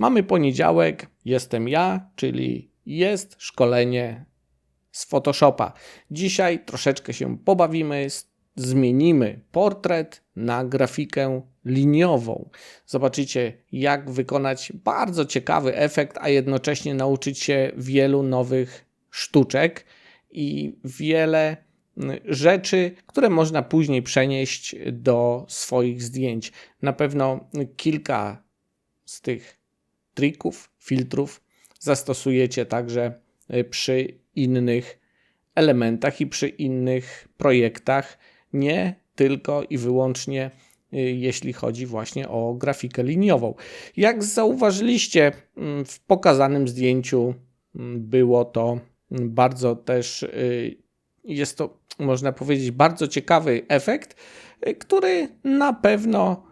Mamy poniedziałek, jestem ja, czyli jest szkolenie z Photoshopa. Dzisiaj troszeczkę się pobawimy, zmienimy portret na grafikę liniową. Zobaczycie, jak wykonać bardzo ciekawy efekt, a jednocześnie nauczyć się wielu nowych sztuczek i wiele rzeczy, które można później przenieść do swoich zdjęć. Na pewno kilka z tych trików, filtrów zastosujecie także przy innych elementach i przy innych projektach, nie tylko i wyłącznie jeśli chodzi właśnie o grafikę liniową. Jak zauważyliście w pokazanym zdjęciu, było to bardzo też jest to, można powiedzieć, bardzo ciekawy efekt, który na pewno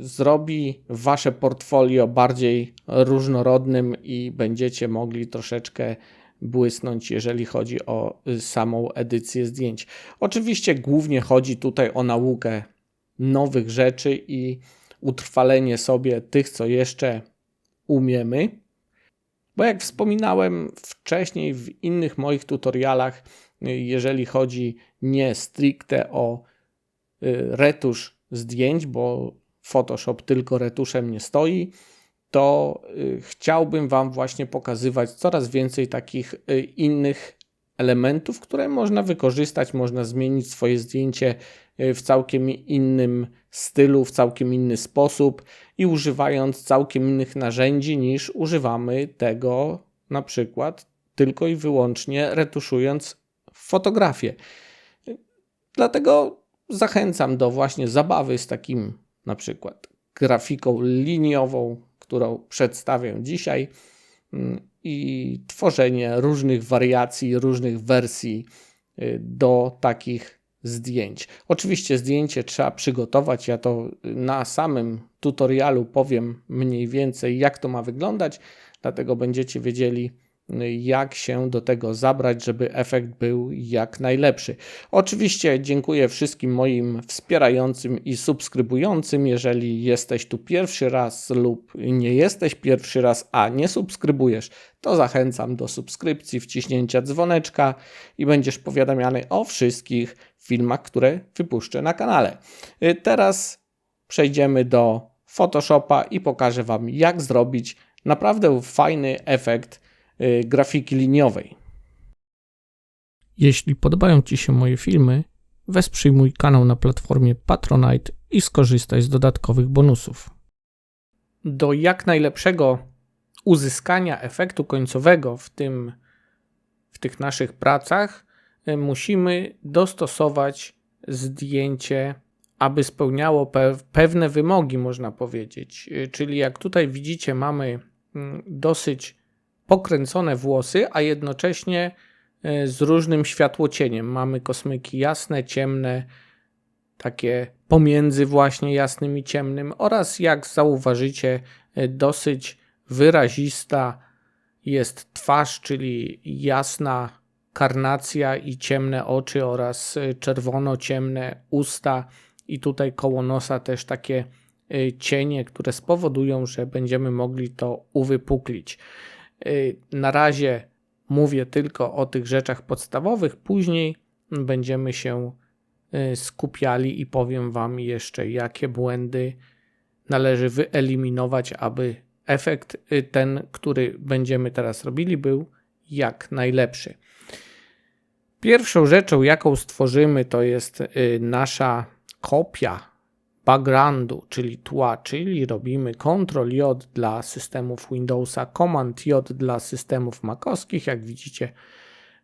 zrobi wasze portfolio bardziej różnorodnym i będziecie mogli troszeczkę błysnąć, jeżeli chodzi o y, samą edycję zdjęć. Oczywiście głównie chodzi tutaj o naukę nowych rzeczy i utrwalenie sobie tych, co jeszcze umiemy. Bo jak wspominałem wcześniej w innych moich tutorialach, jeżeli chodzi nie stricte o y, retusz zdjęć, bo Photoshop tylko retuszem nie stoi, to y, chciałbym Wam właśnie pokazywać coraz więcej takich y, innych elementów, które można wykorzystać, można zmienić swoje zdjęcie w całkiem innym stylu, w całkiem inny sposób i używając całkiem innych narzędzi niż używamy tego na przykład tylko i wyłącznie retuszując fotografię. Dlatego zachęcam do właśnie zabawy z takim na przykład grafiką liniową, którą przedstawię dzisiaj mm, i tworzenie różnych wariacji, różnych wersji y, do takich zdjęć. Oczywiście zdjęcie trzeba przygotować. Ja to na samym tutorialu powiem mniej więcej, jak to ma wyglądać, dlatego będziecie wiedzieli, jak się do tego zabrać, żeby efekt był jak najlepszy. Oczywiście dziękuję wszystkim moim wspierającym i subskrybującym. Jeżeli jesteś tu pierwszy raz lub nie jesteś pierwszy raz, a nie subskrybujesz, to zachęcam do subskrypcji, wciśnięcia dzwoneczka i będziesz powiadamiany o wszystkich filmach, które wypuszczę na kanale. Teraz przejdziemy do Photoshopa i pokażę Wam, jak zrobić naprawdę fajny efekt Y, grafiki liniowej. Jeśli podobają Ci się moje filmy, wesprzyj mój kanał na platformie Patronite i skorzystaj z dodatkowych bonusów. Do jak najlepszego uzyskania efektu końcowego w, tym, w tych naszych pracach y, musimy dostosować zdjęcie, aby spełniało pe pewne wymogi, można powiedzieć. Y, czyli jak tutaj widzicie, mamy mm, dosyć pokręcone włosy, a jednocześnie e, z różnym światłocieniem. Mamy kosmyki jasne, ciemne, takie pomiędzy właśnie jasnym i ciemnym oraz jak zauważycie e, dosyć wyrazista jest twarz, czyli jasna karnacja i ciemne oczy oraz e, czerwono-ciemne usta i tutaj koło nosa też takie cienie, które spowodują, że będziemy mogli to uwypuklić. Y, na razie mówię tylko o tych rzeczach podstawowych, później będziemy się y, skupiali i powiem Wam jeszcze, jakie błędy należy wyeliminować, aby efekt y, ten, który będziemy teraz robili, był jak najlepszy. Pierwszą rzeczą, jaką stworzymy, to jest nasza kopia backgroundu, czyli tła, czyli robimy Ctrl J dla systemów Windowsa, Command J dla systemów makowskich. Jak widzicie,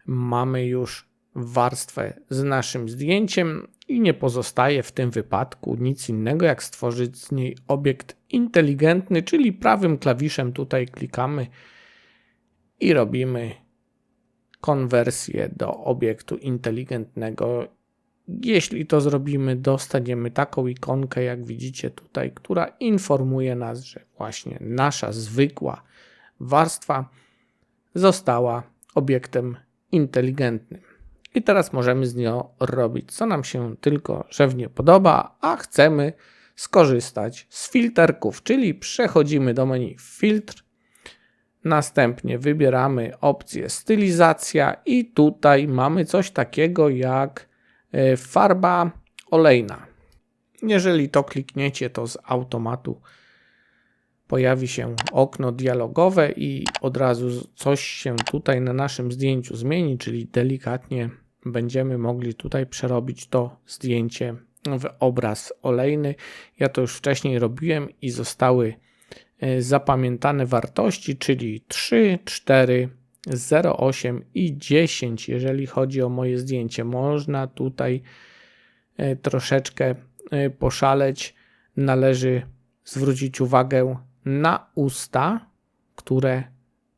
mamy już warstwę z naszym zdjęciem i nie pozostaje w tym wypadku nic innego, jak stworzyć z niej obiekt inteligentny, czyli prawym klawiszem tutaj klikamy i robimy konwersję do obiektu inteligentnego jeśli to zrobimy, dostaniemy taką ikonkę, jak widzicie tutaj, która informuje nas, że właśnie nasza zwykła warstwa została obiektem inteligentnym. I teraz możemy z nią robić, co nam się tylko żewnie podoba, a chcemy skorzystać z filterków, czyli przechodzimy do menu filtr, następnie wybieramy opcję stylizacja i tutaj mamy coś takiego jak farba olejna. Jeżeli to klikniecie, to z automatu pojawi się okno dialogowe i od razu coś się tutaj na naszym zdjęciu zmieni, czyli delikatnie będziemy mogli tutaj przerobić to zdjęcie w obraz olejny. Ja to już wcześniej robiłem i zostały e, zapamiętane wartości, czyli 3, 4, 0,8 i 10, jeżeli chodzi o moje zdjęcie. Można tutaj e, troszeczkę e, poszaleć. Należy zwrócić uwagę na usta, które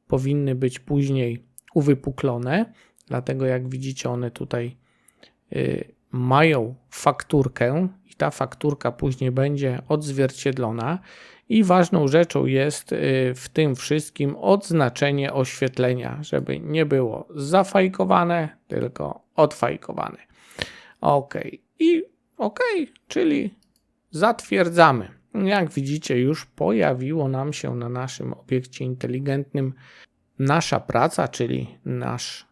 powinny być później uwypuklone. Dlatego, jak widzicie, one tutaj y, mają fakturkę i ta fakturka później będzie odzwierciedlona. I ważną rzeczą jest y, w tym wszystkim odznaczenie oświetlenia, żeby nie było zafajkowane, tylko odfajkowane. OK. I OK, czyli zatwierdzamy. Jak widzicie, już pojawiło nam się na naszym obiekcie inteligentnym nasza praca, czyli nasz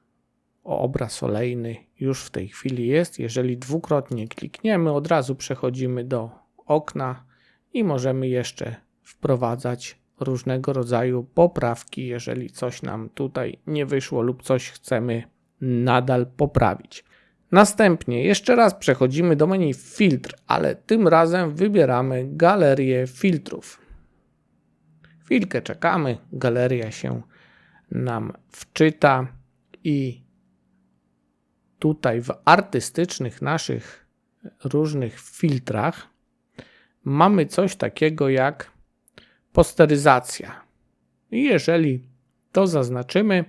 obraz olejny już w tej chwili jest. Jeżeli dwukrotnie klikniemy, od razu przechodzimy do okna i możemy jeszcze wprowadzać różnego rodzaju poprawki, jeżeli coś nam tutaj nie wyszło lub coś chcemy nadal poprawić. Następnie jeszcze raz przechodzimy do menu filtr, ale tym razem wybieramy galerię filtrów. Chwilkę czekamy, galeria się nam wczyta i tutaj w artystycznych naszych różnych filtrach mamy coś takiego jak posteryzacja. I jeżeli to zaznaczymy,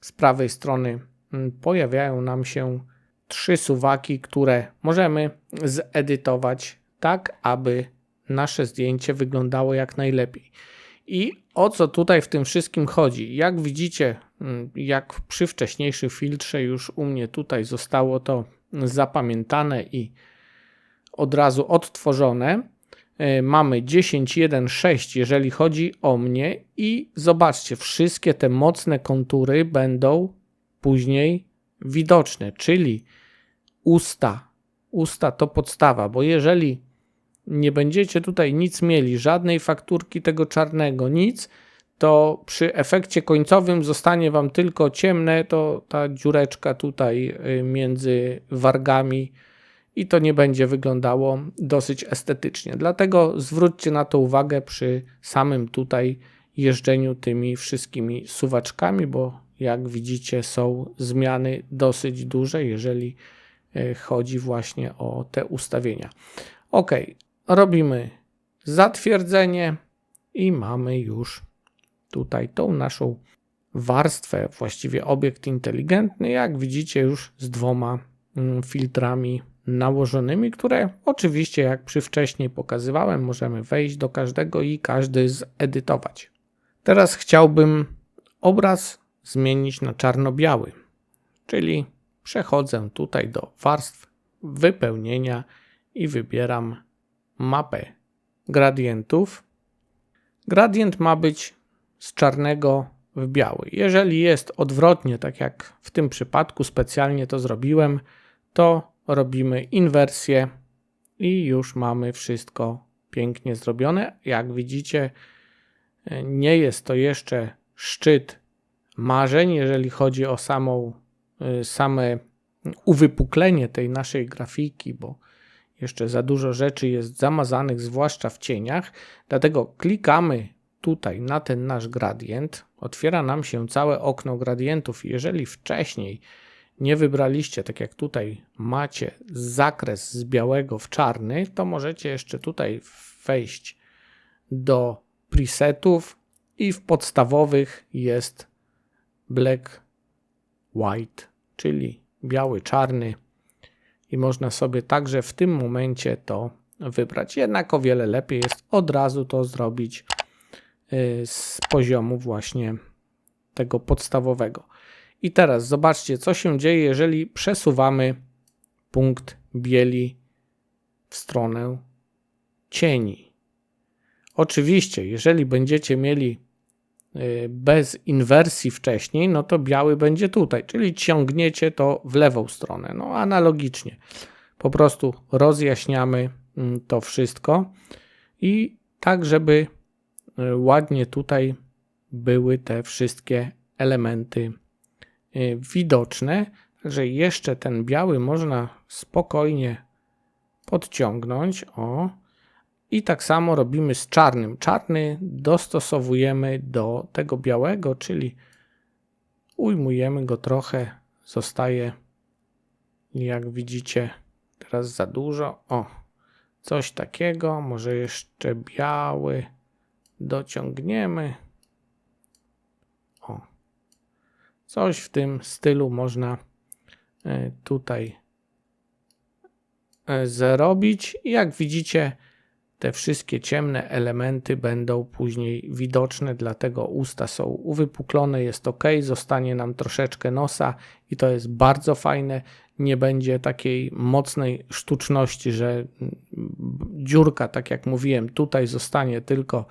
z prawej strony mm, pojawiają nam się trzy suwaki, które możemy zedytować tak, aby nasze zdjęcie wyglądało jak najlepiej. I o co tutaj w tym wszystkim chodzi? Jak widzicie, mm, jak przy wcześniejszym filtrze już u mnie tutaj zostało to zapamiętane i od razu odtworzone. E, mamy 10.1.6, jeżeli chodzi o mnie, i zobaczcie, wszystkie te mocne kontury będą później widoczne, czyli usta. Usta to podstawa, bo jeżeli nie będziecie tutaj nic mieli, żadnej fakturki tego czarnego, nic, to przy efekcie końcowym zostanie Wam tylko ciemne, to ta dziureczka tutaj y, między wargami i to nie będzie wyglądało dosyć estetycznie. Dlatego zwróćcie na to uwagę przy samym tutaj jeżdżeniu tymi wszystkimi suwaczkami, bo jak widzicie są zmiany dosyć duże, jeżeli y, chodzi właśnie o te ustawienia. Ok, robimy zatwierdzenie i mamy już tutaj tą naszą warstwę, właściwie obiekt inteligentny, jak widzicie już z dwoma mm, filtrami nałożonymi, które oczywiście jak przy wcześniej pokazywałem, możemy wejść do każdego i każdy zedytować. Teraz chciałbym obraz zmienić na czarno-biały, czyli przechodzę tutaj do warstw wypełnienia i wybieram mapę gradientów. Gradient ma być z czarnego w biały. Jeżeli jest odwrotnie, tak jak w tym przypadku specjalnie to zrobiłem, to robimy inwersję i już mamy wszystko pięknie zrobione. Jak widzicie, nie jest to jeszcze szczyt marzeń, jeżeli chodzi o samą, y, same uwypuklenie tej naszej grafiki, bo jeszcze za dużo rzeczy jest zamazanych, zwłaszcza w cieniach, dlatego klikamy tutaj na ten nasz gradient, otwiera nam się całe okno gradientów. Jeżeli wcześniej nie wybraliście, tak jak tutaj macie zakres z białego w czarny, to możecie jeszcze tutaj wejść do presetów i w podstawowych jest black, white, czyli biały, czarny, i można sobie także w tym momencie to wybrać. Jednak o wiele lepiej jest od razu to zrobić y, z poziomu właśnie tego podstawowego. I teraz zobaczcie, co się dzieje, jeżeli przesuwamy punkt bieli w stronę cieni. Oczywiście, jeżeli będziecie mieli y, bez inwersji wcześniej, no to biały będzie tutaj, czyli ciągniecie to w lewą stronę. No analogicznie. Po prostu rozjaśniamy mm, to wszystko i tak, żeby y, ładnie tutaj były te wszystkie elementy widoczne. Także jeszcze ten biały można spokojnie podciągnąć. O. I tak samo robimy z czarnym. Czarny dostosowujemy do tego białego, czyli ujmujemy go trochę. Zostaje, jak widzicie, teraz za dużo. O, coś takiego. Może jeszcze biały dociągniemy. O, coś w tym stylu można e, tutaj e, zrobić. Jak widzicie, te wszystkie ciemne elementy będą później widoczne, dlatego usta są uwypuklone, jest ok, zostanie nam troszeczkę nosa i to jest bardzo fajne. Nie będzie takiej mocnej sztuczności, że dziurka, tak jak mówiłem, tutaj zostanie tylko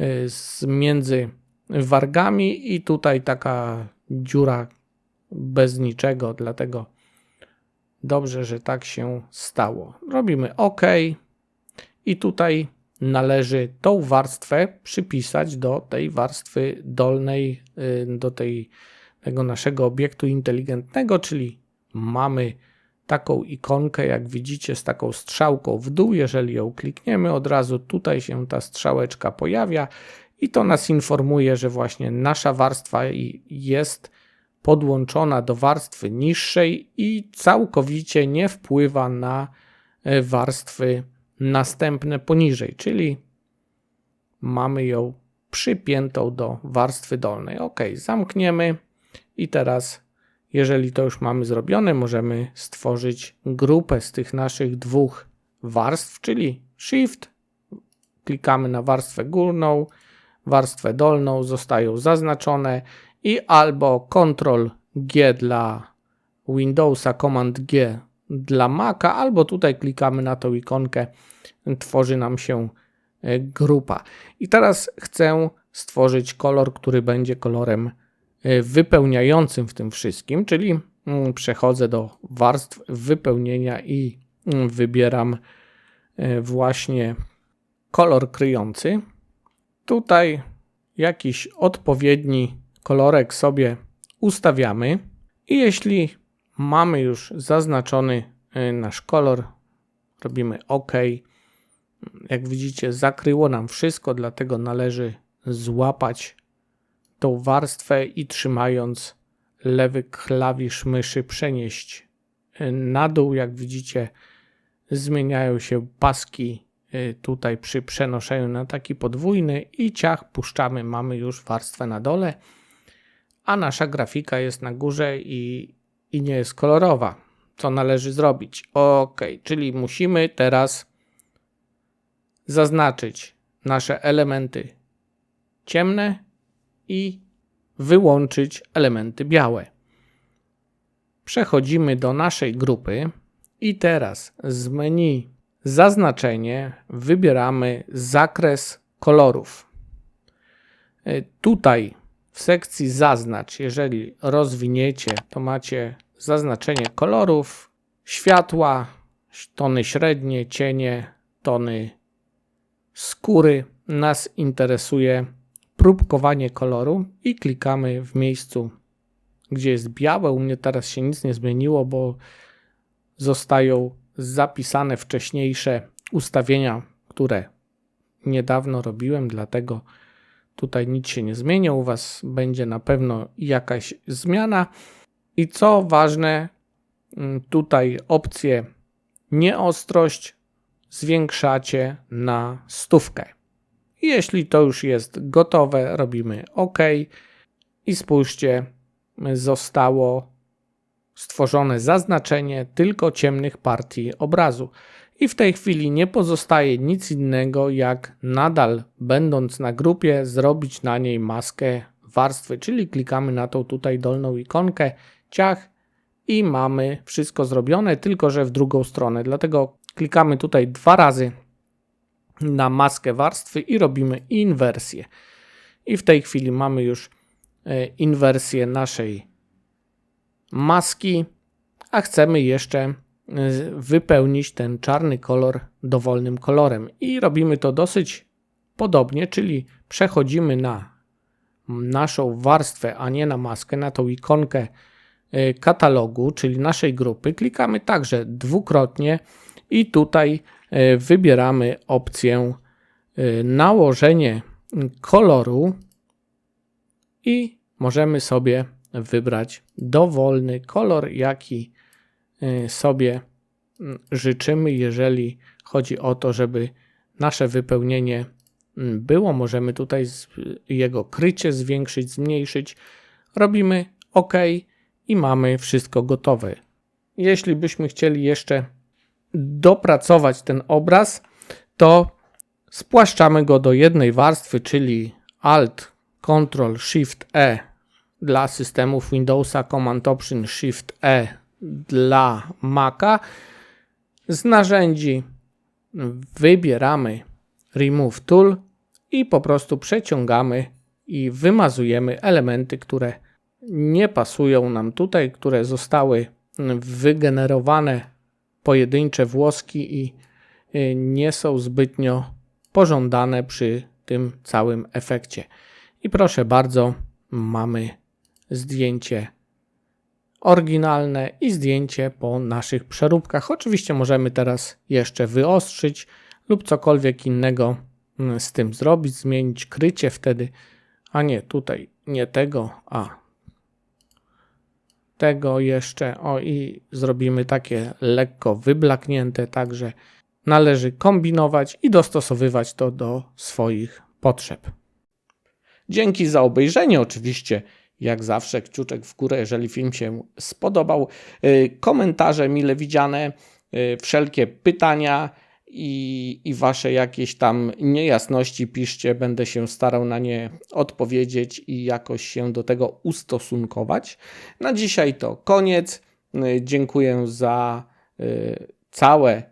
y, między wargami i tutaj taka dziura bez niczego, dlatego dobrze, że tak się stało. Robimy OK. I tutaj należy tą warstwę przypisać do tej warstwy dolnej, y, do tej, tego naszego obiektu inteligentnego, czyli mamy taką ikonkę, jak widzicie, z taką strzałką w dół. Jeżeli ją klikniemy, od razu tutaj się ta strzałeczka pojawia i to nas informuje, że właśnie nasza warstwa jest podłączona do warstwy niższej i całkowicie nie wpływa na y, warstwy następne poniżej, czyli mamy ją przypiętą do warstwy dolnej. Ok, zamkniemy i teraz, jeżeli to już mamy zrobione, możemy stworzyć grupę z tych naszych dwóch warstw, czyli Shift, klikamy na warstwę górną, warstwę dolną, zostają zaznaczone i albo Ctrl G dla Windowsa, Command G dla Maca, albo tutaj klikamy na tą ikonkę, tworzy nam się e, grupa. I teraz chcę stworzyć kolor, który będzie kolorem e, wypełniającym w tym wszystkim, czyli mm, przechodzę do warstw wypełnienia i mm, wybieram e, właśnie kolor kryjący. Tutaj jakiś odpowiedni kolorek sobie ustawiamy i jeśli Mamy już zaznaczony y, nasz kolor. Robimy OK. Jak widzicie, zakryło nam wszystko, dlatego należy złapać tą warstwę i trzymając lewy klawisz myszy przenieść y, na dół. Jak widzicie, zmieniają się paski tutaj przy przenoszeniu na taki podwójny i ciach puszczamy. Mamy już warstwę na dole, a nasza grafika jest na górze i i nie jest kolorowa. Co należy zrobić? Ok, czyli musimy teraz zaznaczyć nasze elementy ciemne i wyłączyć elementy białe. Przechodzimy do naszej grupy i teraz z menu zaznaczenie wybieramy zakres kolorów. E, tutaj w sekcji zaznacz, jeżeli rozwiniecie, to macie zaznaczenie kolorów, światła, tony średnie, cienie, tony skóry. Nas interesuje próbkowanie koloru i klikamy w miejscu, gdzie jest białe. U mnie teraz się nic nie zmieniło, bo zostają zapisane wcześniejsze ustawienia, które niedawno robiłem, dlatego tutaj nic się nie zmienia. U Was będzie na pewno jakaś zmiana. I co ważne, mm, tutaj opcję nieostrość zwiększacie na stówkę. Jeśli to już jest gotowe, robimy OK i spójrzcie, zostało stworzone zaznaczenie tylko ciemnych partii obrazu. I w tej chwili nie pozostaje nic innego, jak nadal będąc na grupie, zrobić na niej maskę warstwy, czyli klikamy na tą tutaj dolną ikonkę, ciach i mamy wszystko zrobione, tylko że w drugą stronę. Dlatego klikamy tutaj dwa razy na maskę warstwy i robimy inwersję. I w tej chwili mamy już e, inwersję naszej maski, a chcemy jeszcze e, wypełnić ten czarny kolor dowolnym kolorem. I robimy to dosyć podobnie, czyli przechodzimy na naszą warstwę, a nie na maskę, na tą ikonkę e, katalogu, czyli naszej grupy. Klikamy także dwukrotnie i tutaj e, wybieramy opcję nałożenie koloru i możemy sobie wybrać dowolny kolor, jaki sobie życzymy, jeżeli chodzi o to, żeby nasze wypełnienie było. Możemy tutaj jego krycie zwiększyć, zmniejszyć. Robimy OK i mamy wszystko gotowe. Jeśli byśmy chcieli jeszcze dopracować ten obraz, to spłaszczamy go do jednej warstwy, czyli Alt, Ctrl, Shift E dla systemów Windowsa, Command Option, Shift E dla Maca. Z narzędzi wybieramy Remove Tool i po prostu przeciągamy i wymazujemy elementy, które nie pasują nam tutaj, które zostały wygenerowane pojedyncze włoski i y, nie są zbytnio pożądane przy tym całym efekcie. I proszę bardzo, mamy zdjęcie oryginalne i zdjęcie po naszych przeróbkach. Oczywiście możemy teraz jeszcze wyostrzyć lub cokolwiek innego mm, z tym zrobić, zmienić krycie wtedy, a nie tutaj, nie tego, a tego jeszcze, o i zrobimy takie lekko wyblaknięte, także należy kombinować i dostosowywać to do swoich potrzeb. Dzięki za obejrzenie oczywiście. Jak zawsze kciuczek w górę, jeżeli film się spodobał. Y, komentarze mile widziane, y, wszelkie pytania i, i wasze jakieś tam niejasności piszcie, będę się starał na nie odpowiedzieć i jakoś się do tego ustosunkować. Na dzisiaj to koniec. Y, dziękuję za całe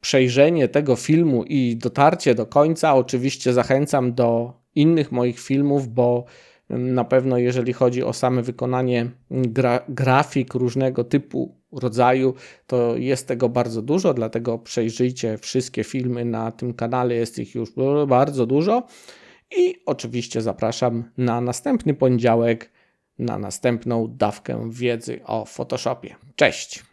przejrzenie tego filmu i dotarcie do końca. Oczywiście zachęcam do innych moich filmów, bo na pewno jeżeli chodzi o same wykonanie gra, grafik różnego typu, rodzaju, to jest tego bardzo dużo, dlatego przejrzyjcie wszystkie filmy na tym kanale, jest ich już bardzo dużo. I oczywiście zapraszam na następny poniedziałek na następną dawkę wiedzy o Photoshopie. Cześć!